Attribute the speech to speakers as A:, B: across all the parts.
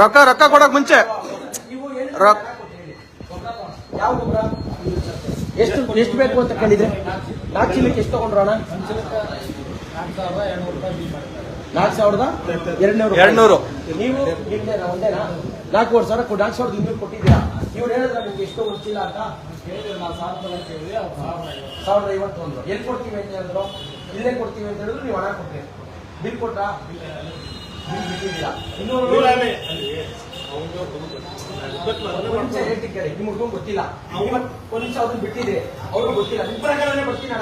A: ರೊಕ್ಕ ರೊಕ್ಕ ಕೊಡಕ್ ಮುಂಚೆ.
B: ಎಷ್ಟು ಎಷ್ಟು ಬೇಕು ಅಂತ ಕೇಳಿದ್ರೆ? ನಾಲ್ಕು ಚೀಲಕ್ಕೆ ಎಷ್ಟು ತಗೊಂಡ್ರಣ ನಾಲ್ಕು ಸಾವಿರದ ಎರಡ್ನೂರು
A: ಎರಡ್ನೂರು.
B: ನೀವು ನಿಮ್ದೆ ಒಂದೇನಾ ನಾಲ್ಕೂವರೆ ಸಾವಿರ ನಾಲ್ಕು ಸಾವಿರದ ಇನ್ನೂರು ಕೊಟ್ಟಿದ್ದೀರಾ? ಇವ್ರು ಹೇಳಿದ್ರೆ ನಿಮ್ಗೆ ಎಷ್ಟು ಗೊತ್ತಿಲ್ಲ ಅಂತ. ಸಾವಿರದ ಐವತ್ತು ಒಂದು ಎಲ್ಲಿ ಕೊಡ್ತೀವಿ ಅಂತ ಹೇಳಿದ್ರು? ಇಲ್ಲೇ ಕೊಡ್ತೀವಿ ಅಂತ ಹೇಳಿದ್ರು ನೀವು ಹಣ ಕೊಟ್ರಿ. ಬಿಲ್ ಕೊಟ್ರಾ? ಗೊತ್ತಿಲ್ಲ ನಿಮಿಷ ಅವ್ರನ್ನ ಬಿಟ್ಟಿದೆ ಅವ್ರಿಗೆ ಗೊತ್ತಿಲ್ಲ ನಿಮ್ ಪ್ರಕಾರನೇ ಬರ್ತೀನಿ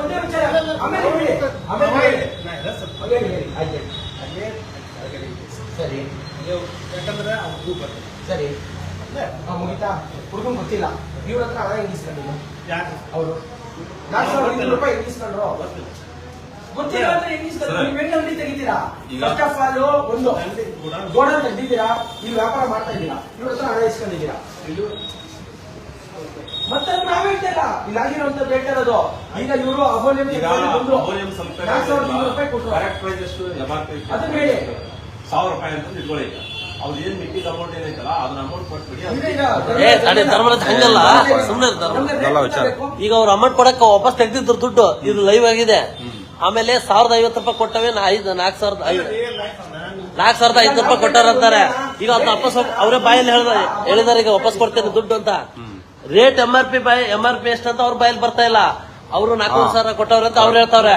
B: ಒಂದೇ ವಿಚಾರ ಆಮೇಲೆ ಹೇಳಿ ಆಮೇಲೆ ಹೇಳಿ ಆಮೇಲೆ ಹೇಳಿ ಆಯ್ತು ಸರಿ.
C: ಯಾಕಂದ್ರೆ ಅವ್ರಿಗೂ ಬರ್ತದೆ
B: ಸರಿ ಮುಗಿತಾ ಹುಡುಗನ್ ಗೊತ್ತಿಲ್ಲ ಇವ್ರ ಹತ್ರ ಹಣ ಹೆಂಗ್ ಇಸ್ಕೊಂಡಿಲ್ಲ
C: ಯಾಕೆ
B: ಅವರು ನಾಲ್ಕು ಸಾವಿರದ ರೂಪಾಯಿ ಹೆಂಗ್ ಇಸ್ಕೊಂಡ್ರು ಗೊತ್ತಿಲ್ಲ ಅಂದ್ರೆ ಹೆಂಗ್ ಇಸ್ಕೊಂಡ್ರು ನೀವು ಹೆಂಗ್ ಅಂಗಡಿ ತೆಗಿತೀರಾ? ಫಸ್ಟ್ ಆಫ್ ಆಲ್ ಒಂದು ಗೋಡನ್ ತೆಗ್ದಿದ್ದೀರಾ? ಇಲ್ಲಿ ವ್ಯಾಪಾರ ಮಾಡ್ತಾ ಇದ್ದೀರಾ? ಇವ್ರ ಹತ್ರ ಹಣ ಇಸ್ಕೊಂಡಿದ್ದೀರಾ? ಮತ್ತೆ ಅದು ನಾವ್ ಹೇಳ್ತಾ ಇಲ್ಲ ಇಲ್ಲಿ ಆಗಿರುವಂತ ಬೇಕಾದದು ಈಗ ಇವರು ಅಮೋನಿಯಂ
D: ಈಗ
B: ಬಂದ್ರು
D: ಅಮೋನಿಯಂ ಸಲ್ಫೇಟ್
B: ನಾಲ್ಕು ರೂಪಾಯಿ ಕೊಟ್ಟರು
D: ಕರೆಕ್ಟ್ ಪ್ರೈಸ್ ಎಷ್ಟು ಎಂ ಆರ್
B: ಅದನ್ನ ಹೇಳಿ.
D: ಸಾವಿರ ರೂಪಾಯಿ ಅಂತ ಇಟ್ಕೊಳ್ಳಿ ಈಗ. ಅವ್ರು ಏನ್ ಮಿಕ್ಕಿದ ಅಮೌಂಟ್ ಏನೈತಲ್ಲ ಅದನ್ನ ಅಮೌಂಟ್ ಕೊಟ್ಬಿಡಿ
B: ಅಂದ್ರೆ ಈಗ
E: ಏ, ತಡಿ, ಧರ್ಮರಾಜ್ ಹಂಗಲ್ಲ. ಸುಮ್ನೆ ಇರು ಧರ್ಮರಾಜ್.
B: ನಮ್ಗೆ
A: ಎಲ್ಲ ವಿಚಾರ.
E: ಈಗ ಅವ್ರು ಅಮೌಂಟ್ ಕೊಡಕ್ಕೆ ವಾಪಸ್ ತೆಗ್ದಿದ್ರು ದುಡ್ಡು. ಇದು ಲೈವ್ ಆಗಿದೆ. ಆಮೇಲೆ ಸಾವಿರದ ಐವತ್ತು ರೂಪಾಯಿ ಕೊಟ್ಟವೆ ನಾ ಐದು ನಾಲ್ಕು ಸಾವಿರದ ಐದು. ನಾಲ್ಕು ಸಾವಿರದ ಐದು ರೂಪಾಯಿ ಕೊಟ್ಟಾರಂತಾರೆ ಈಗ ಅದು ವಾಪಸ್ ಅವರೇ ಬಾಯಲ್ಲಿ ಹೇಳ್ದ ಹೇಳಿದಾರೆ ಈಗ ವಾಪಸ್ ಕೊಡ್ತೇನೆ ದುಡ್ಡು ಅಂತ. ರೇಟ್ ಎಂ ಆರ್ ಪಿ ಬಾಯ್ ಎಂ ಆರ್ ಪಿ ಎಷ್ಟು ಅಂತ ಅವ್ರ ಬಾಯಲ್ಲಿ ಬರ್ತಾ ಇಲ್ಲ. ಅವರು ನಾಲ್ಕೂವರೆ ಸಾವಿರ ಕೊಟ್ಟವ್ರೆ ಅಂತ ಅವ್ರು ಹೇಳ್ತಾವ್ರೆ.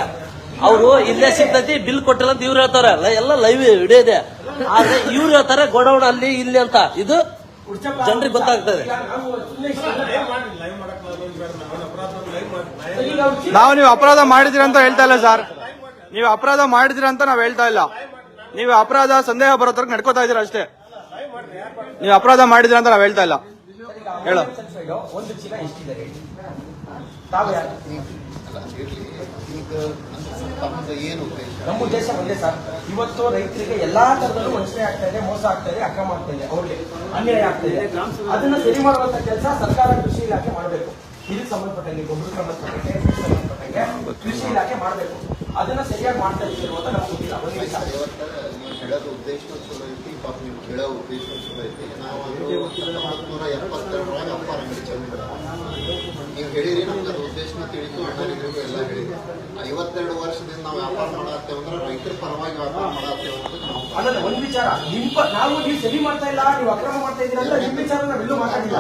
E: ಅವರು ಇಲ್ಲೇ ಸಿಗ್ತೈತಿ ಬಿಲ್ ಕೊಟ್ಟಿಲ್ಲ ಅಂತ ಇವ್ರು ಹೇಳ್ತಾರೆ. ಲ- ಎಲ್ಲ ಲೈವ್ ವಿಡಿಯೋ ಇದೆ. ಆದ್ರೆ ಇವ್ರು ಹೇಳ್ತಾರೆ ಗೋಡೌನ್ ಅಲ್ಲಿ ಇಲ್ಲಿ ಅಂತ. ಇದು ಜನರಿಗೆ ಗೊತ್ತಾಗ್ತದೆ.
B: ನಾವು ಸುಮ್ನೆ
C: ಲೈವ್ ಮಾಡಿ ಲೈವ್ ಮಾಡಕ್ ನಾವು ಅಪರಾಧ
A: ಮಾಡಿದಿರ ಅಂತ ಹೇಳ್ತಾ ಇಲ್ಲ ಸರ್. ನೀವು ಅಪರಾಧ ಮಾಡಿದಿರ ಅಂತ ನಾವು ಹೇಳ್ತಾ ಇಲ್ಲ. ನೀವು ಅಪರಾಧ ಸಂದೇಹ ಬರೋ ತರ ನಡ್ಕೋತಾ ಇದೀರ ಅಷ್ಟೇ. ನೀವು ಅಪರಾಧ ಮಾಡಿದಿರ ಅಂತ ನಾವು ಹೇಳ್ತಾ ಇಲ್ಲ. ಹೇಳು.
B: ಒಂದು
F: ಏನು
B: ನಮ್ಮ ಉದ್ದೇಶ ಒಂದೇ ಸರ್. ಇವತ್ತು ರೈತರಿಗೆ ಎಲ್ಲಾ ತರದಲ್ಲೂ ವಂಚನೆ ಆಗ್ತಾ ಇದೆ, ಮೋಸ ಆಗ್ತಾ ಇದೆ, ಅಕ್ರಮ ಆಗ್ತಾ ಇದೆ, ಅವ್ರಿಗೆ ಅನ್ಯಾಯ ಆಗ್ತಾ ಇದೆ. ಅದನ್ನ ಸರಿ ಮಾಡುವಂತ ಕೆಲಸ ಸರ್ಕಾರ ಕೃಷಿ ಇಲಾಖೆ ಮಾಡಬೇಕು. ಇದಕ್ಕೆ ಸಂಬಂಧಪಟ್ಟಂಗೆ ಗೊಬ್ಬರ ಸಂಬಂಧಪಟ್ಟಂಗೆ ಸಂಬಂಧಪಟ್ಟಂಗೆ ಕೃಷಿ ಇಲಾಖೆ ಮಾಡಬೇಕು. ಅದನ್ನ ಸರಿಯಾಗಿ ಮಾಡ್ತಾ ಇದ್ದೀವಿ ಅಂತ ನಮ್ಗೆ ಗೊತ್ತಿಲ್ಲ.
F: ಹೇಳೋದು ಉದ್ದೇಶ ಪಾಪ ನೀವು ಕೇಳೋ ಉದ್ದೇಶ ಐತಿ. ನಾವು ಎಪ್ಪತ್ತೆರಡರಾಗ ಅಪ್ಪಾರ ಅಂಗಡಿ ಚಂದ್ರ ನೀವು ಹೇಳಿರಿ ನಮ್ಗೆ ಅದು ಉದ್ದೇಶನ ತಿಳಿತು ಅಣ್ಣರಿಗೂ ಎಲ್ಲ ಹೇಳಿರಿ ಐವತ್ತೆರಡು ವರ್ಷದಿಂದ ನಾವು ವ್ಯಾಪಾರ ಮಾಡತ್ತೇವೆ ಅಂದ್ರೆ ರೈತರ ಪರವಾಗಿ ವ್ಯಾಪಾರ ಮಾಡತ್ತೇವೆ ಅಂತ ನಾವು
B: ಒಂದ್ ವಿಚಾರ. ನಿಮ್ ಪ- ನಾವು ನೀವು ಸರಿ ಮಾಡ್ತಾ ಇಲ್ಲ ನೀವು ಅಕ್ರಮ ಮಾಡ್ತಾ ಇದ್ದೀರಾ ಅಂದ್ರೆ ನಿಮ್ ವಿಚಾರ ನಾವೆಲ್ಲೂ ಮಾತಾಡಿಲ್ಲ.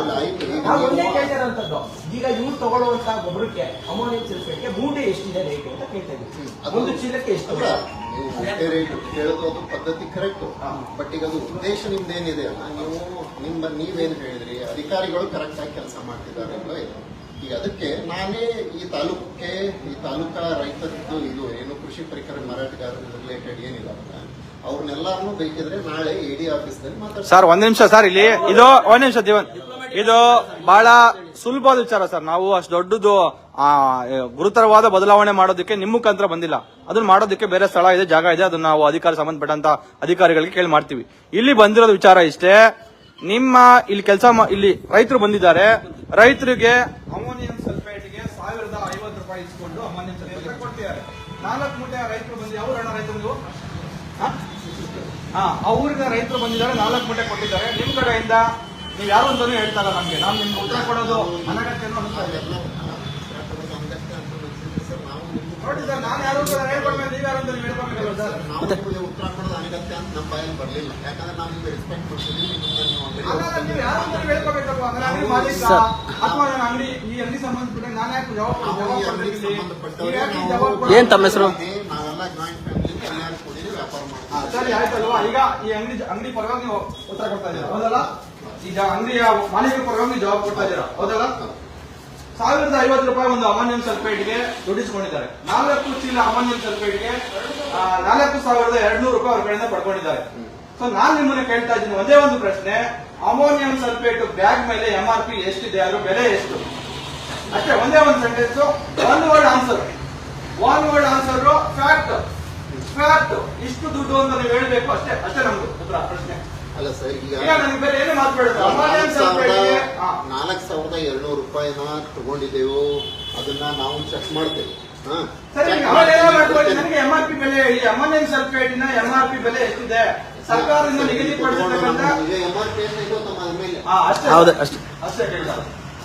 F: ಈಗ
B: ನಾವು ಒಂದೇ
F: ನೀವು-
B: ಈಗ ಇವ್ರು ತಗೊಳ್ಳುವಂತ ಗೊಬ್ಬರಕ್ಕೆ ಅಮೋನಿಯಂ ಸಲ್ಫೇಟ್ಗೆ ಮೂಟೆ ಎಷ್ಟಿದೆ ರೇಟ್ ಅಂತ ಕೇಳ್ತಾ ಇದ್ದೀವಿ.
F: ಅದು-
B: ಒಂದು ಚೀಲಕ್ಕೆ ಎಷ್ಟು
F: ನೀವು ಮೊಟ್ಟೆ ರೇಟ್ ಕೇಳೋದು ಅದು ಪದ್ಧತಿ ಕರೆಕ್ಟ್ ಬಟ್ ಈಗ ಅದು ಉದ್ದೇಶ ನಿಮ್ದೇನಿದೆ ಅಲ್ಲ ನೀವು ನಿಮ್ಮ ನೀವೇನು ಹೇಳಿದ್ರಿ ಅಧಿಕಾರಿಗಳು ಕರೆಕ್ಟ್ ಆಗಿ ಕೆಲಸ ಮಾಡ್ತಿದ್ದಾರೆ ಅಲ್ವಾ? ಈಗ ಅದಕ್ಕೆ ನಾನೇ ಈ ತಾಲೂಕಕ್ಕೆ ಈ ತಾಲೂಕಾ ರೈತರದ್ದು ಇದು ಏನು ಕೃಷಿ ಪರಿಕರ ಮಾರಾಟಗಾರರ ರಿಲೇಟೆಡ್ ಏನಿಲ್ಲ ಅಂತ ಅವ್ರನ್ನೆಲ್ಲಾರನ್ನೂ ಬೇಕಿದ್ರೆ ನಾಳೆ ಇಡಿ ಆಫೀಸ್ ಆಫೀಸ್ನಲ್ಲಿ ಮಾತಾಡ್ತಾರೆ
A: ಸರ್ ಒಂದ್ ನಿಮಿಷ ಸರ್ ಇಲ್ಲಿ ಇದು ಒಂದ್ ನಿಮಿಷ ಜೀವನ್ ಇದು ಬಹಳ ಸುಲಭವಾದ ವಿಚಾರ ಸರ್. ನಾವು ಅಷ್ಟು ದೊಡ್ಡದು ಆ, ಗುರುತರವಾದ ಬದಲಾವಣೆ ಮಾಡೋದಕ್ಕೆ ನಿಮ್ಮ ಮುಖಾಂತರ ಬಂದಿಲ್ಲ. ಅದನ್ನ ಮಾಡೋದಕ್ಕೆ ಬೇರೆ ಸ್ಥಳ ಇದೆ ಜಾಗ ಇದೆ ಅದನ್ನ ನಾವು ಅಧಿಕಾರಿ ಸಂಬಂಧಪಟ್ಟಂತ ಅಧಿಕಾರಿಗಳಿಗೆ ಕೇಳಿ ಮಾಡ್ತೀವಿ. ಇಲ್ಲಿ ಬಂದಿರೋದು ವಿಚಾರ ಇಷ್ಟೇ. ನಿಮ್ಮ ಇಲ್ಲಿ ಕೆಲಸ ಇಲ್ಲಿ ರೈತರು ಬಂದಿದ್ದಾರೆ. ರೈತರಿಗೆ ಅಮೋನಿಯಂ ಸಲ್ಫೇಟ್ಗೆ ಸಾವಿರದ ಐವತ್ತು ರೂಪಾಯಿ ಇಸ್ಕೊಂಡು ಅಮೋನಿಯಂ ಸಲ್ಫೇಟ್ ಕೊಡ್ತಿದ್ದಾರೆ. ನಾಲ್ಕು ಮೂಟೆ ರೈತರು ಬಂದಿದೆ ಹಣ ರೈತರು? ಹಾ? ಅವ್ರಿಗೆ ರೈತರು ಬಂದಿದ್ದಾರೆ ನಾಲ್ಕು ಮೂಟೆ ಕೊಟ್ಟಿದ್ದಾರೆ. ನಿಮ್ ಕಡೆಯಿಂದ ನೀವು ಯಾರು ಅಂತಾನು ಹೇಳ್ತಾರ ನಮ್ಗೆ. ನಾವು ನಿಮ್ಗೆ ಉತ್ತರ ಕೊಡೋದು ಅನಿಸ್ತಾ ಇದೆ.
F: ನಿಮ್ಗೆ
A: ನೋಡಿ ಸರ್ ನಾನು ಯಾರು ಅಂತ ಹೇಳ್ಕೊಡ್ಮೇಲೆ ನೀವು ಯಾರು ಅಂತ ನೀವು ಸರ್.
F: ನಿಮ್ಗೆ ಉತ್ತರ ಕೊಡೋದು ಅನಗತ್ಯ ಅಂತ ನಮ್ಮ ಬಾಯಲ್ಲಿ ಬರಲಿಲ್ಲ. ಯಾಕಂದ್ರೆ ನಾವು ನಿಮ್ಗೆ ರೆಸ್ಪೆಕ್ಟ್ ಕೊಡ್ತೀವಿ ನೀವು
A: ಯಾರು ಅಂತ ಅಂದ್ರೆ ಅಂಗಡಿ ಮಾಲೀಕ ಅಥವಾ ನನ್ನ ಅಂಗಡಿ ಈ ಅಂಗಡಿ ಸಂಬಂಧಪಟ್ಟ ನಾನು ಯಾಕೆ?
E: ಏನ್ ತಮ್ಮ ಹೆಸರು?
F: ನಾವೆಲ್ಲ ಜಾಯಿಂಟ್ ಫ್ಯಾಮಿಲಿ ಎಲ್ಲರೂ ಕೂಡಿ ವ್ಯಾಪಾರ ಮಾಡ್ತೀವಿ.
A: ಸರಿ ಆಯ್ತಲ್ವಾ? ಈಗ ಈ ಅಂಗಡಿ ಅಂಗಡಿ ಪರವಾಗಿ ನೀವು ಉತ್ತರ ಕೊಡ್ತಾ ಇದ್ದೀರಾ. ಹೌದಲ್ಲ? ಈಗ ಅಂಗಡಿಯ ಮಾಲೀಕರ ಪರವಾಗಿ ನೀವು ಜವಾಬ್ ಕೊಡ್ತಾ ಇದ್ದೀರಾ? ಹೌದಲ್ಲ? ಸಾವಿರದ ಐವತ್ತು ರೂಪಾಯಿ ಒಂದು ಅಮೋನಿಯಂ ಸಲ್ಫೇಟ್ಗೆ ದುಡಿಸ್ಕೊಂಡಿದ್ದಾರೆ ನಾಲ್ಕು ಚೀಲ ಅಮೋನಿಯಂ ಸಲ್ಫೇಟ್ಗೆ ನಾಲ್ಕು ಸಾವಿರದ ಎರಡ್ನೂರು ರೂಪಾಯಿ ಅವ್ರ ಕಡೆಯಿಂದ ಪಡ್ಕೊಂಡಿದ್ದಾರೆ. ಸೊ ನಾನು ನಿಮ್ಮನ್ನ ಕೇಳ್ತಾ ಇದ್ದೀನಿ ಒಂದೇ ಒಂದು ಪ್ರಶ್ನೆ. ಅಮೋನಿಯಂ ಸಲ್ಫೇಟ್ ಬ್ಯಾಗ್ ಮೇಲೆ ಎಂ ಆರ್ ಪಿ ಎಷ್ಟಿದೆ? ಅದ್ರ ಬೆಲೆ ಎಷ್ಟು? ಅಷ್ಟೇ ಒಂದೇ ಒಂದು sentence one word answer one word answer fact fact ಇಷ್ಟು ದುಡ್ಡು ಅಂತ ನೀವು ಹೇಳಬೇಕು ಅಷ್ಟೇ ಅಷ್ಟೇ ನಮ್ದು ಉತ್ತರ ಪ್ರಶ್ನೆ.
F: ಅಲ್ಲ ಸರ್ ಈಗ
A: ಈಗ ಬೇರೆ ಏನು ಮಾತಾಡೋದು ಅಮೋನಿಯಂ
F: ನಾಲ್ಕು ಸಾವಿರದ ಎರಡ್ನೂರು ರೂಪಾಯಿನ ತಗೊಂಡಿದ್ದೆವು ಅದನ್ನ ನಾವು ಚೆಕ್ ಮಾಡ್ತೇವೆ. ಹಾ.
A: ಸರಿ
F: Check
A: ಆಮೇಲೆ ಏನೋ ನನಗೆ ಎಂ ಆರ್ ಪಿ ಬೆಲೆ ಈ ಅಮೋನಿಯಂ ಸಲ್ಫೇಟಿನ ಎಂ ಆರ್ ಪಿ ಬೆಲೆ ಎಷ್ಟಿದೆ? ಸರ್ಕಾರದಿಂದ ನಿಗದಿಪಡಿಸತಕ್ಕಂತ
B: ಹೌದು, ಅಷ್ಟೇ.
A: ಅಷ್ಟೇ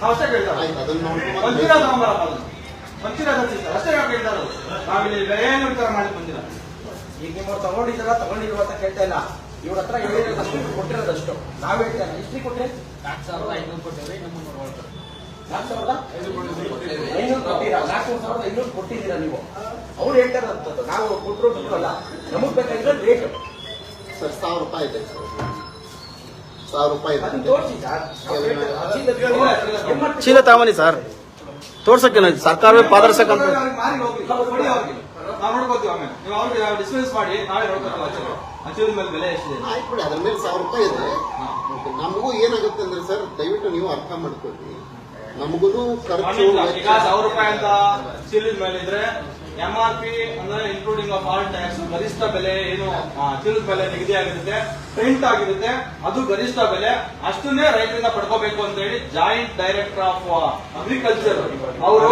A: ಅಷ್ಟೇ ತಗೊಂಬರಪ್ಪ ಒಂದಿನ ತರ್ಸಿದ್ದಾರೆ ಅಷ್ಟೇ ನಾವು ಕೇಳಿದಾರೆ ನಾವಿಲ್ಲಿ ಏನು ವಿಚಾರ ಮಾಡಿ ಬಂದಿಲ್ಲ.
B: ಈಗ ನಿಮ್ಮ ತಗೊಂಡಿದ್ದೀರಾ? ತಗೊಂಡಿಲ್ವಾ ಅಂತ ಕೇಳ್ತಾ ಇಲ್ಲ. ಇವ್ರ ಹತ್ರ ಹೇಳಿರೋದಷ್ಟು ಇವ್ರು ಕೊಟ್ಟಿರೋದಷ್ಟು ನಾವ್ ಐನೂರು ಇಲ್ಲ ಎಷ್ಟು ಕೊಟ್ರೆ ನಾಲ್ಕು ಸಾವಿರದ ಐನೂರು ಕೊಟ್ಟಿರಾ ನಾಲ್ಕು ಸಾವಿರದ ಐನೂರು ಕೊಟ್ಟಿದ್ದೀರಾ? ನೀವು? ಅವ್ರು ಹೇಳ್ತಾ ಇರೋದಂಥದ್ದು ನಾವು ಕೊಟ್ಟರು ಅಲ್ಲ ನಮಗ್ ಬೇಕಾಗಿರೋ ರೇಟ್
F: ಸರ್ ಸಾವಿರ ರೂಪಾಯಿ ಇದೆ ಸರ್. ಸಾವಿರ ರೂಪಾಯಿ
G: ಚೀಲ ತಾವನಿ ಸರ್. ತೋರ್ಸಕ್ಕೆ ಸರ್ಕಾರವೇ ಪಾದರ್ಶಕಂತ
A: ನಾವು ನೋಡ್ಕೋತೀವಿ ಆಮೇಲೆ. ನೀವು ಅವ್ರಿಗೆ ಡಿಸ್ಪೆನ್ಸ್ ಮಾಡಿ ನಾಳೆ ನೋಡ್ಕೋತೀವಿ ಅಚ್ಚರಿ ಅಚ್ಚರಿ ಮೇಲೆ ಬೆಲೆ ಎಷ್ಟಿದೆ.
F: ಆಯ್ತು ಬಿಡಿ ಅದ್ರ ಮೇಲೆ ಸಾವಿರ ರೂಪಾಯಿ ಇದೆ. ನಮಗೂ ಏನಾಗುತ್ತೆ ಅಂದ್ರೆ ಸರ್ ದಯವಿಟ್ಟು ನೀವು ಅರ್ಥ ಮಾಡ್ಕೊಳ್ಳಿ. ನಮಗೂ ಖರ್ಚು
A: ಈಗ ಸಾವಿರ ರೂಪಾಯಿ ಅಂತ ಚೀಲದ ಮೇಲೆ ಇದ್ರೆ ಎಂ ಆರ್ ಪಿ ಅಂದ್ರೆ ಇನ್ಕ್ಲೂಡಿಂಗ್ ಆಫ್ ಆಲ್ ಟ್ಯಾಕ್ಸ್ ಗರಿಷ್ಠ ಬೆಲೆ ಏನು ಚೀಲದ ಬೆಲೆ ನಿಗದಿ ಆಗಿರುತ್ತೆ ಪ್ರಿಂಟ್ ಆಗಿರುತ್ತೆ ಅದು ಗರಿಷ್ಠ ಬೆಲೆ. ಅಷ್ಟನ್ನೇ ರೈತರಿಂದ ಪಡ್ಕೋಬೇಕು ಅಂತ ಹೇಳಿ ಜಾಯಿಂಟ್ ಡೈರೆಕ್ಟರ್ ಆಫ್ ಅಗ್ರಿಕಲ್ಚರ್ ಅವರು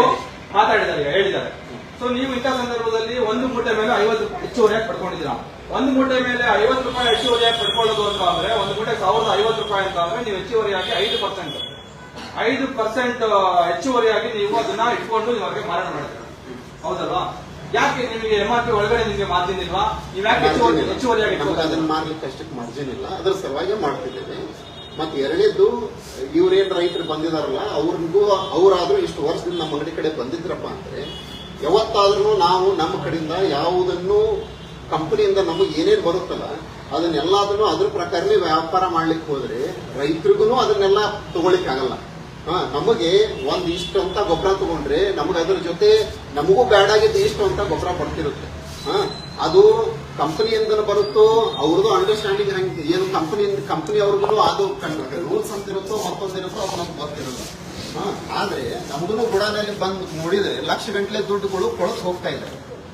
A: ಮಾತಾಡಿದ್ದಾರೆ ಈಗ, ಹೇಳಿದ್ದಾರೆ. ಸೊ ನೀವು ಇಂಥ ಸಂದರ್ಭದಲ್ಲಿ ಒಂದು ಮೂಟೆ ಮೇಲೆ ಐವತ್ತು ಹೆಚ್ಚುವರಿಯಾಗಿ ಪಡ್ಕೊಂಡಿದ್ದೀರಾ? ಒಂದು ಮೂಟೆ ಮೇಲೆ ಐವತ್ತು ರೂಪಾಯಿ ಹೆಚ್ಚುವರಿಯಾಗಿ ಪಡ್ಕೊಳ್ಳೋದು ಅಂತ ಅಂದ್ರೆ ಒಂದು ಮೂಟೆ ಸಾವಿರದ ಐವತ್ತು ರೂಪಾಯಿ ಅಂತ ಅಂದ್ರೆ ನೀವು ಹೆಚ್ಚುವರಿಯಾಗಿ ಐದು ಪರ್ಸೆಂಟ್ ಐದು ಪರ್ಸೆಂಟ್ ಹೆಚ್ಚುವರಿಯಾಗಿ ನೀವು ಅದನ್ನ ಇಟ್ಕೊಂಡು ನಿಮಗೆ ಮಾರಾಟ ಮಾಡ್ತೀರಾ? ಹೌದಲ್ವಾ? ಯಾಕೆ ನಿಮಗೆ ಎಂ ಆರ್ ಪಿ ಒಳಗಡೆ ನಿಮಗೆ ಮಾರ್ಜಿನ್ ಇಲ್ವಾ ನೀವು ಯಾಕೆ ಹೆಚ್ಚುವರಿಯಾಗಿ
F: ಅದನ್ನ ಮಾರ್ಲಿಕ್ಕೆ ಅಷ್ಟಕ್ಕೆ ಮಾರ್ಜಿನ್ ಇಲ್ಲ. ಅದ್ರ ಸಲುವಾಗಿ ಮಾಡ್ತಿದ್ದೇವೆ ಮತ್ತೆ ಎರಡನೇದು ಇವ್ರೇನ್ ರೈತರು ಬಂದಿದಾರಲ್ಲ ಅವ್ರಿಗೂ ಅವರಾದ್ರೂ ಇಷ್ಟು ವರ್ಷದಿಂದ ನಮ್ಮ ಅಂಗಡಿ ಕಡೆ ಬಂದಿದ್ರಪ್ಪ ಅಂದ್ರೆ ಯಾವತ್ತಾದ್ರೂ ನಾವು ನಮ್ಮ ಕಡೆಯಿಂದ ಯಾವುದನ್ನು ಕಂಪನಿಯಿಂದ ನಮಗೆ ಏನೇನು ಬರುತ್ತಲ್ಲ ಅದನ್ನೆಲ್ಲದನ್ನು ಅದ್ರ ಪ್ರಕಾರನೇ ವ್ಯಾಪಾರ ಮಾಡ್ಲಿಕ್ಕೆ ಹೋದ್ರೆ ರೈತರಿಗೂ ಅದನ್ನೆಲ್ಲ ಆಗಲ್ಲ. ಹಾ, ನಮಗೆ ಒಂದ್ ಇಷ್ಟು ಅಂತ ಗೊಬ್ಬರ ತಗೊಂಡ್ರೆ ನಮಗೆ ಅದ್ರ ಜೊತೆ ನಮಗೂ ಬ್ಯಾಡ್ ಆಗಿದ್ದು ಇಷ್ಟು ಅಂತ ಗೊಬ್ಬರ ಬರ್ತಿರುತ್ತೆ. ಹಾ, ಅದು ಕಂಪನಿಯಿಂದ ಬರುತ್ತೋ, ಅವ್ರದ್ದು ಅಂಡರ್ಸ್ಟ್ಯಾಂಡಿಂಗ್ ಹಂಗೆ. ಏನು ಕಂಪನಿ ಕಂಪನಿ ಅವ್ರಿಗೂ ಅದು ರೂಲ್ಸ್ ಅಂತ ಇರುತ್ತೋ ಮತ್ತೊಂದಿರುತ್ತೋ ಅದು ನಮ್ಗೆ ಗೊತ್ತಿರುತ್ತೆ ಹಾ ಆದ್ರೆ ನಮಗೂ ಕೂಡ ಬಂದು ನೋಡಿದ್ರೆ ಲಕ್ಷ ಗಂಟ್ಲೆ ದುಡ್ಡುಗಳು ಕೊಳಕ್ ಹೋಗ್ತಾ ಇದೆ.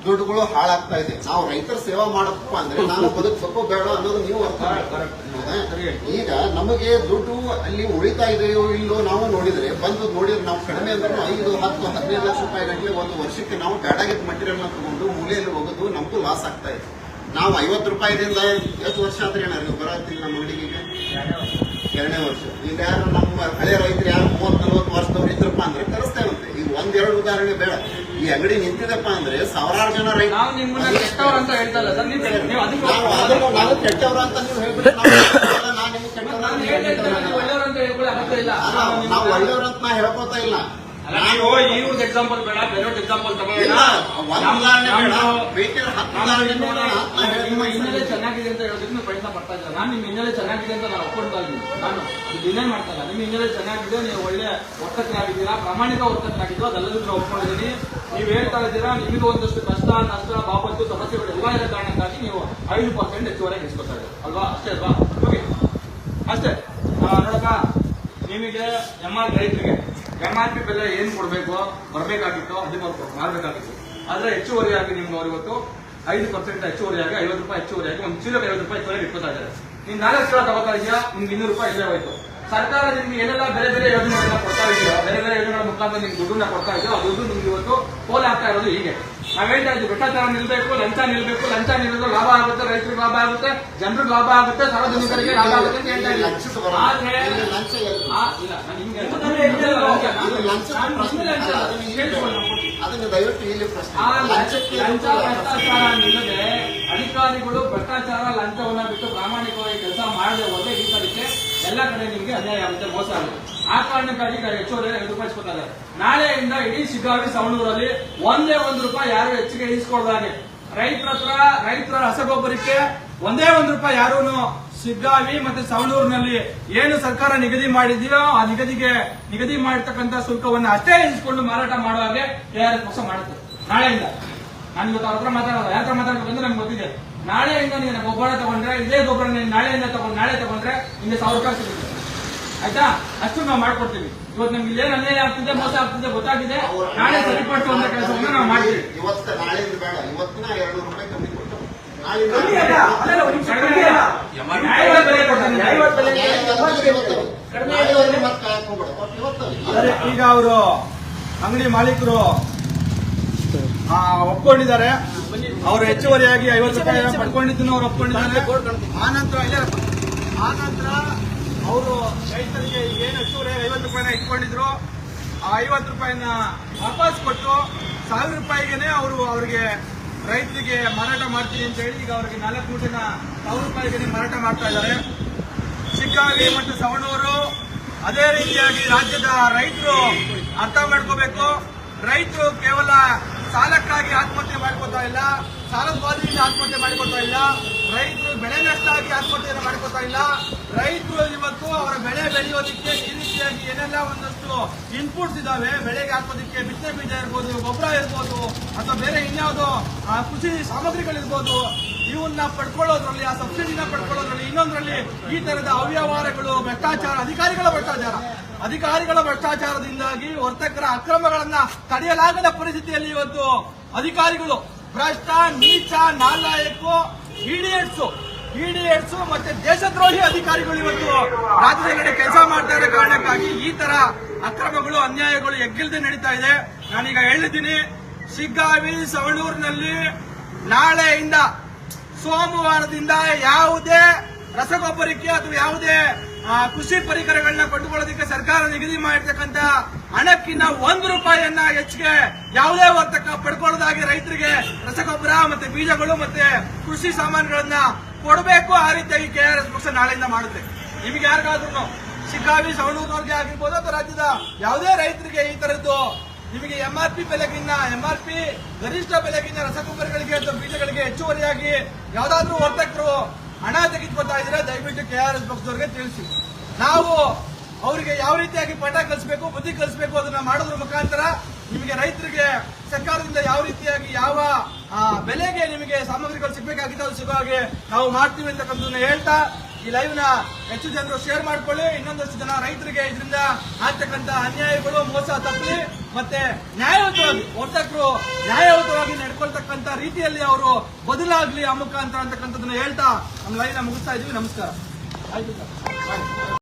F: ದುಡ್ಡುಗಳು ಹಾಳಾಗ್ತಾ ಇದೆ. ನಾವು ರೈತರ ಸೇವಾ ಮಾಡಪ್ಪ ಅಂದ್ರೆ ನಾನು ಬದುಕಬೇಕೋ ಬೇಡ ಅನ್ನೋದು ನೀವು ಅರ್ಥ? ಈಗ ನಮಗೆ ದುಡ್ಡು ಅಲ್ಲಿ ಉಳಿತಾ ಇದೆಯೋ ಇಲ್ಲೋ ನಾವು ನೋಡಿದ್ರೆ ಬಂದು ನೋಡಿದ್ರೆ ನಾವು ಕಡಿಮೆ ಅಂದ್ರೆ ಐದು, ಹತ್ತು, ಹದಿನೈದು ಲಕ್ಷ ರೂಪಾಯಿ ಗಂಟ್ಲೆ ಒಂದು ವರ್ಷಕ್ಕೆ ನಾವು ಬ್ಯಾಡಾಗಿದ್ದ ಮಟೀರಿಯಲ್ ತಗೊಂಡು ಮೂಲೆಯಲ್ಲಿ ಹೋಗೋದು ನಮಗೂ ಲಾಸ್ ಆಗ್ತಾ ಇದೆ. ನಾವು ಐವತ್ತು ರೂಪಾಯಿದಿಂದ ಎಷ್ಟು ವರ್ಷ ಆದ್ರೆ ಏನಾರು ಬರತ್ತಿಲ್ಲ ನಮ್ಮ ಅಂಗಡಿಗೆ? ಎರಡನೇ ವರ್ಷ. ಈಗ ಯಾರು ಹಳೆ ರೈತರು ಯಾರು ಮೂವತ್ತು ನಲ್ವತ್ತು ವರ್ಷದವ್ರು ಇದ್ರಪ್ಪ ಅಂದ್ರೆ ಕರೆಸ್ತೇವಂತೆ ಈಗ ಒಂದೆರಡು ಉದಾಹರಣೆ ಬೇಡ. ಈ ಅಂಗಡಿ ನಿಂತಿದೆಪ್ಪ ಅಂದ್ರೆ ಸಾವಿರಾರು ಜನ ರೈತರು.
A: ನಾವು ನಿಮ್ಮನ್ನ ಕೆಟ್ಟವ್ರು ಅಂತ ನೀವು
F: ಹೇಳ್ಬಿಟ್ಟು ನಾನು ನಿಮ್ಗೆ ಕೆಟ್ಟವ್ರು ನಾವು
A: ಒಳ್ಳೆಯವ್ರು ಅಂತ
F: ನಾ ಹೇಳ್ಕೊತಾ ಇಲ್ಲ.
A: ಅಲ್ಲ, ನೀವು ಇವ್ರದ್ದು ಎಕ್ಸಾಂಪಲ್ ಬೇಡ ಬೇರೆಯವ್ರ ಎಕ್ಸಾಂಪಲ್
F: ಉದಾಹರಣೆ
A: ನಿಮ್ಮ. ಹಿನ್ನೆಲೆ ಚೆನ್ನಾಗಿದೆ ಅಂತ ಹೇಳೋದಕ್ಕೆ ನೀವು ಪ್ರಯತ್ನ ಪಡ್ತಾ ಇದ್ದಾರೆ? ನಾನು ನಿಮ್ಮ ಹಿನ್ನೆಲೆ ಚೆನ್ನಾಗಿದೆ ಅಂತ ನಾನು ಒಪ್ಕೊಳ್ತಾ ಇದ್ದೀನಿ. ನಾನು ಇದು ಮಾಡ್ತಲ್ಲ ಮಾಡ್ತಾ ಇಲ್ಲ. ನಿಮ್ಮ ಹಿನ್ನೆಲೆ ಚೆನ್ನಾಗಿದೆ ನೀವು ಒಳ್ಳೆ ವರ್ತಕರಾಗಿದ್ದೀರಾ ಪ್ರಾಮಾಣಿಕ ವರ್ತಕರಾಗಿದ್ದು ಅದೆಲ್ಲದಕ್ಕೂ ನಾನು ಒಪ್ಕೊಂಡಿದ್ದೀನಿ. ನೀವು ಹೇಳ್ತಾ ಇದ್ದೀರಾ ನಿಮಗೂ ಒಂದಷ್ಟು ಕಷ್ಟ ನಷ್ಟ ಬಾಪತ್ತು ಸಮಸ್ಯೆಗಳು ಎಲ್ಲ ಇರೋ ಕಾರಣಕ್ಕಾಗಿ ನೀವು ಐದು ಪರ್ಸೆಂಟ್ ಹೆಚ್ಚುವರೆಗೆ ಇಸ್ಕೊತಾ ಇದ್ದೀರಾ. ಅಲ್ವಾ? ಅಷ್ಟೇ ಅಲ್ವಾ? ಓಕೆ ಅಷ್ಟೇ. ನೋಡಪ್ಪ ನಿಮಗೆ ಎಂ ಆರ್ ರೈತರಿಗೆ ಎಂ ಆರ್ ಪಿ ಬೆಲೆ ಏನ್ ಕೊಡಬೇಕು ಬರಬೇಕಾಗಿತ್ತು ಹದಿಮೂರು ಮಾಡಬೇಕಾಗಿತ್ತು ಆದ್ರೆ ಹೆಚ್ಚುವರಿಯಾಗಿ ನಿಮ್ಗೆ ಅವ್ರು ಇವತ್ತು ಐದು ಪರ್ಸೆಂಟ್ ಹೆಚ್ಚುವರಿಯಾಗಿ ಐವತ್ತು ರೂಪಾಯಿ ಹೆಚ್ಚುವರಿಯಾಗಿ ಒಂದು ಚೀಲಕ್ಕೆ ಐವತ್ತು ರೂಪಾಯಿ ಕೊನೆಗೆ ಇಟ್ಕೊತಾ ಇದ್ದಾರೆ ನೀವು ನಾಲ್ಕು ಸಾವಿರ ತಗೋತಾ ಇದೆಯಾ? ನಿಮ್ಗೆ ಇನ್ನೂರು ರೂಪಾಯಿ ಇಲ್ಲೇ ಹೋಯ್ತು. ಸರ್ಕಾರ ನಿಮ್ಗೆ ಏನೆಲ್ಲ ಬೇರೆ ಬೇರೆ ಯೋಜನೆಗಳನ್ನ ಕೊಡ್ತಾ ಇದೆಯೋ ಬೇರೆ ಬೇರೆ ಯೋಜನೆಗಳ ಮುಖಾಂತರ ನಿಮ್ಗೆ ದುಡ್ಡನ್ನ ಕೊಡ್ತಾ ಇದೆಯೋ ಆ ದುಡ್ಡು ನಿಮ್ಗೆ ಇವತ್ತು ಪೋಲ್ ಆಗ್ತಾ ಇರೋದು ಹೀಗೆ. ನಾವ್ ಹೇಳ್ತಾ ಇದ್ದೀವಿ ಭ್ರಷ್ಟಾಚಾರ ನಿಲ್ಬೇಕು ಲಂಚ ನಿಲ್ಬೇಕು ಲಂಚ ನಿಲ್ಲೋದು ಲಾಭ ಆಗುತ್ತೆ ರೈತರಿಗೆ ಲಾಭ ಆಗುತ್ತೆ ಜನರಿಗೆ ಲಾಭ ಆಗುತ್ತೆ ಸಾರ್ವಜನಿಕರಿಗೆ ಲಾಭ ಆಗುತ್ತೆ ಅಂತ ಹೇಳ್ತಾ
F: ಇಲ್ಲ.
A: ಆದ್ರೆ
F: ಇಲ್ಲಿ ಅದನ್ನು ದಯವಿಟ್ಟು ಇಲ್ಲಿ ಪ್ರಶ್ನೆ.
A: ಆ ಲಂಚ
F: ಲಂಚಕ್ಕೆ
A: ಲಂಚ ಭ್ರಷ್ಟಾಚಾರ ನಿಲ್ಲದೆ ಅಧಿಕಾರಿಗಳು ಭ್ರಷ್ಟಾಚಾರ ಲಂಚವನ್ನ ಬಿಟ್ಟು ಪ್ರಾಮಾಣಿಕವಾಗಿ ಕೆಲಸ ಮಾಡದೆ ಹೋದ್ರೆ ಈ ಎಲ್ಲಾ ಎಲ್ಲ ಕಡೆ ನಿಮ್ಗೆ ಅನ್ಯಾಯ ಆಗುತ್ತೆ ಮೋಸ ಆಗುತ್ತೆ. ಆ ಕಾರಣಕ್ಕಾಗಿ ಹೆಚ್ಚುವರಿ ರೂಪಾಯಿಸ್ಕೊತಾರೆ ನಾಳೆಯಿಂದ ಇಡೀ ಶಿಗಾವಿ ಸವಣೂರಲ್ಲಿ ಒಂದೇ ಒಂದು ರೂಪಾಯಿ ಯಾರು ಹೆಚ್ಚಿಗೆ ಇಸ್ಕೊಳ್ದಾಗೆ ರೈತರ ಹತ್ರ ರೈತರ ರಸಗೊಬ್ಬರಕ್ಕೆ ಒಂದೇ ಒಂದು ರೂಪಾಯಿ ಯಾರೂನು ಶಿಗ್ಗಾವಿ ಮತ್ತೆ ಸವಣೂರಿನಲ್ಲಿ ಏನು ಸರ್ಕಾರ ನಿಗದಿ ಮಾಡಿದೆಯೋ ಆ ನಿಗದಿಗೆ ನಿಗದಿ ಮಾಡಿರ್ತಕ್ಕಂಥ ಶುಲ್ಕವನ್ನ ಅಷ್ಟೇ ಇಸ್ಕೊಂಡು ಮಾರಾಟ ಮಾಡುವ ಹಾಗೆ ಕೆಆರ್ಎಸ್ ಪಕ್ಷ ಮಾಡುತ್ತೆ. ನಾಳೆಯಿಂದ. ನಾನು ಇವತ್ತು ಅವ್ರ ಹತ್ರ ಮಾತಾಡೋದು. ಯಾರ ಹತ್ರ ನಮ್ಗೆ ಗೊತ್ತಿದೆ. ನಾಳೆಯಿಂದ ನೀನು ಗೊಬ್ಬರ ತಗೊಂಡ್ರೆ, ಇದೇ ಗೊಬ್ಬರ ನೀನು ನಾಳೆಯಿಂದ ತಗೊಂಡು, ನಾಳೆ ತಗೊಂಡ್ರೆ ನಿಮಗೆ ಸಾವಿರ ಸಿಗುತ್ತೆ. ಆಯ್ತಾ? ಅಷ್ಟು ನಾವು ಮಾಡ್ಕೊಡ್ತೀವಿ. ಇವತ್ತು ನಮ್ಗೆ ಇಲ್ಲೇನು ಅನ್ಯಾಯ ಆಗ್ತಿದೆ, ಮೋಸ ಆಗ್ತಿದೆ, ಗೊತ್ತಾಗಿದೆ. ನಾಳೆ ಸರಿಪಡಿಸುವಂತ ಕೆಲಸವನ್ನು ನಾವು ಮಾಡ್ತೀವಿ.
F: ಇವತ್ತು ನಾಳೆ ಬೇಡ. ಇವತ್ತಿನ ಎರಡು ರೂಪಾಯಿ
A: ಈಗ ಅವರು ಅಂಗಡಿ ಮಾಲೀಕರು ಒಪ್ಕೊಂಡಿದ್ದಾರೆ. ಅವರು ಹೆಚ್ಚುವರಿಯಾಗಿ ಐವತ್ತು ರೂಪಾಯಿ ಪಡ್ಕೊಂಡಿದ್ದನ್ನು ಅವ್ರು ಒಪ್ಕೊಂಡಿದ್ದಾರೆ. ಆನಂತರ ಆನಂತರ ಅವರು ರೈತರಿಗೆ ಏನು ಹೆಚ್ಚುವರಿ ಐವತ್ತು ರೂಪಾಯಿನ ಇಟ್ಕೊಂಡಿದ್ರು, ಆ ಐವತ್ತು ರೂಪಾಯಿನ ವಾಪಸ್ ಕೊಟ್ಟು ಸಾವಿರ ರೂಪಾಯಿಗೆನೆ ಅವರು ಅವರಿಗೆ ರೈತರಿಗೆ ಮಾರಾಟ ಮಾಡ್ತೀನಿ ಅಂತ ಹೇಳಿ ಈಗ ಅವರಿಗೆ ನಾಲ್ಕು ಮೂಟೆನ ಸಾವಿರ ರೂಪಾಯಿಗೆ ಮಾರಾಟ ಮಾಡ್ತಾ ಇದ್ದಾರೆ. ಶಿಗ್ಗಾವಿ ಮತ್ತು ಸವಣೂರು ಅದೇ ರೀತಿಯಾಗಿ ರಾಜ್ಯದ ರೈತರು ಅರ್ಥ ಮಾಡ್ಕೋಬೇಕು. ರೈತರು ಕೇವಲ ಸಾಲಕ್ಕಾಗಿ ಆತ್ಮಹತ್ಯೆ ಮಾಡ್ಕೋತಾ ಇಲ್ಲ ಸಾಲದ ಬಾಧೆಯಿಂದ ಆತ್ಮಹತ್ಯೆ ಮಾಡ್ಕೋತಾ ಇಲ್ಲ, ರೈತರು ಬೆಳೆ ನಷ್ಟ ಆಗಿ ಆತ್ಮಹತ್ಯೆಯನ್ನು ಮಾಡ್ಕೋತಾ ಇಲ್ಲ. ರೈತರು ಇವತ್ತು ಅವರ ಬೆಳೆ ಬೆಳೆಯೋದಕ್ಕೆ ಈ ರೀತಿಯಾಗಿ ಏನೆಲ್ಲ ಒಂದಷ್ಟು ಇನ್ಪುಟ್ಸ್ ಇದಾವೆ ಬೆಳೆಗೆ ಹಾಕೋದಕ್ಕೆ ಬಿತ್ತನೆ ಬೀಜ ಇರ್ಬೋದು, ಗೊಬ್ಬರ ಇರ್ಬೋದು, ಅಥವಾ ಬೇರೆ ಇನ್ಯಾವುದೋ ಕೃಷಿ ಸಾಮಗ್ರಿಗಳಿರ್ಬೋದು. ಇವನ್ನ ಪಡ್ಕೊಳ್ಳೋದ್ರಲ್ಲಿ, ಆ ಸಬ್ಸಿಡಿನ ಪಡ್ಕೊಳ್ಳೋದ್ರಲ್ಲಿ, ಇನ್ನೊಂದ್ರಲ್ಲಿ ಈ ತರದ ಅವ್ಯವಹಾರಗಳು, ಭ್ರಷ್ಟಾಚಾರ, ಅಧಿಕಾರಿಗಳ ಭ್ರಷ್ಟಾಚಾರ. ಅಧಿಕಾರಿಗಳ ಭ್ರಷ್ಟಾಚಾರದಿಂದಾಗಿ ವರ್ತಕರ ಅಕ್ರಮಗಳನ್ನ ತಡೆಯಲಾಗದ ಪರಿಸ್ಥಿತಿಯಲ್ಲಿ ಇವತ್ತು ಅಧಿಕಾರಿಗಳು ಭ್ರಷ್ಟ, ನೀಚ ನಾಲಾಯಕು ಇಡಿಯಟ್ಸು ಇಡಿಯಟ್ಸು ಮತ್ತೆ ದೇಶದ್ರೋಹಿ ಅಧಿಕಾರಿಗಳು ಇವತ್ತು ರಾಜ್ಯದೆಲ್ಲೆಡೆ ಕೆಲಸ ಮಾಡ್ತಾ ಇರೋ ಕಾರಣಕ್ಕಾಗಿ ಈ ತರ ಅಕ್ರಮಗಳು, ಅನ್ಯಾಯಗಳು ಎಗ್ಗಿಲ್ದೆ ನಡೀತಾ ಇದೆ. ನಾನೀಗ ಹೇಳಿದ್ದೀನಿ, ಶಿಗ್ಗಾವಿ, ಸವಣೂರಿನಲ್ಲಿ ನಾಳೆಯಿಂದ, ಸೋಮವಾರದಿಂದ ಯಾವುದೇ ರಸಗೊಬ್ಬರಕ್ಕೆ ಅಥವಾ ಯಾವುದೇ ಕೃಷಿ ಪರಿಕರಗಳನ್ನ ಕೊಂಡುಕೊಳ್ಳೋದಕ್ಕೆ ಸರ್ಕಾರ ನಿಗದಿ ಮಾಡಿರ್ತಕ್ಕಂತ ಹಣಕ್ಕಿನ್ನ ಒಂದು ರೂಪಾಯಿಯನ್ನ ಹೆಚ್ಚಿಗೆ ಯಾವುದೇ ವರ್ತಕ ಪಡ್ಕೊಳ್ಳೋದಾಗಿ ರೈತರಿಗೆ ರಸಗೊಬ್ಬರ ಮತ್ತೆ ಬೀಜಗಳು ಮತ್ತೆ ಕೃಷಿ ಸಾಮಾನುಗಳನ್ನ ಕೊಡಬೇಕು ಆ ರೀತಿಯಾಗಿ ಕೆಆರ್ಎಸ್ ಪಕ್ಷ ನಾಳೆಯಿಂದ ಮಾಡುತ್ತೆ. ನಿಮ್ಗೆ ಯಾರಿಗಾದ್ರೂ ಶಿಕಾವಿ ಸವಣೂರ್ನವ್ರಿಗೆ ಆಗಿರ್ಬೋದು ಅಥವಾ ರಾಜ್ಯದ ಯಾವುದೇ ರೈತರಿಗೆ ಈ ತರದ್ದು ನಿಮಗೆ ಎಂಆರ್ ಪಿ ಬೆಲೆಗಿನ್ನ ಎಂಆರ್ ಪಿ ಗರಿಷ್ಠ ಬೆಲೆಗಿನ್ನ ರಸಗೊಬ್ಬರಗಳಿಗೆ ಅಥವಾ ಬೀಜಗಳಿಗೆ ಹೆಚ್ಚುವರಿಯಾಗಿ ಯಾವ್ದಾದ್ರೂ ವರ್ತಕರು ಹಣ ತೆಗೆದುಕೊಳ್ತಾ ಇದ್ರೆ ದಯವಿಟ್ಟು ಕೆ ಆರ್ ಎಸ್ ಪಕ್ಷದವ್ರಿಗೆ ತಿಳಿಸಿ. ನಾವು ಅವರಿಗೆ ಯಾವ ರೀತಿಯಾಗಿ ಪಾಠ ಕಲಿಸಬೇಕು, ಬುದ್ಧಿ ಕಲಿಸಬೇಕು ಅದನ್ನ ಮಾಡೋದ್ರ ಮುಖಾಂತರ ನಿಮಗೆ ರೈತರಿಗೆ ಸರ್ಕಾರದಿಂದ ಯಾವ ರೀತಿಯಾಗಿ ಯಾವ ಬೆಲೆಗೆ ನಿಮಗೆ ಸಾಮಗ್ರಿಗಳು ಸಿಗಬೇಕಾಗಿತ್ತು ಅದು ಸಿಗೋ ಹಾಗೆ ನಾವು ಮಾಡ್ತೀವಿ ಅಂತಕ್ಕಂಥದ್ದನ್ನ ಹೇಳ್ತಾ ಈ ಲೈವ್ನ ಹೆಚ್ಚು ಜನರು ಶೇರ್ ಮಾಡ್ಕೊಳ್ಳಿ. ಇನ್ನೊಂದಷ್ಟು ಜನ ರೈತರಿಗೆ ಇದರಿಂದ ಆಗ್ತಕ್ಕಂತ ಅನ್ಯಾಯಗಳು, ಮೋಸ ತಪ್ಪಲಿ ಮತ್ತೆ ನ್ಯಾಯಯುತವಾಗಿ ವರ್ತಕರು ನ್ಯಾಯಯುತವಾಗಿ ನಡ್ಕೊಳ್ತಕ್ಕಂತ ರೀತಿಯಲ್ಲಿ ಅವರು ಬದಲಾಗ್ಲಿ ಆ ಮುಖಾಂತರ ಅಂತಕ್ಕಂಥದ್ದನ್ನ ಹೇಳ್ತಾ ನಮ್ಮ ಲೈವ್ನ ಮುಗಿಸ್ತಾ ಇದೀವಿ ನಮಸ್ಕಾರ. ಆಯ್ತು ಸರ್.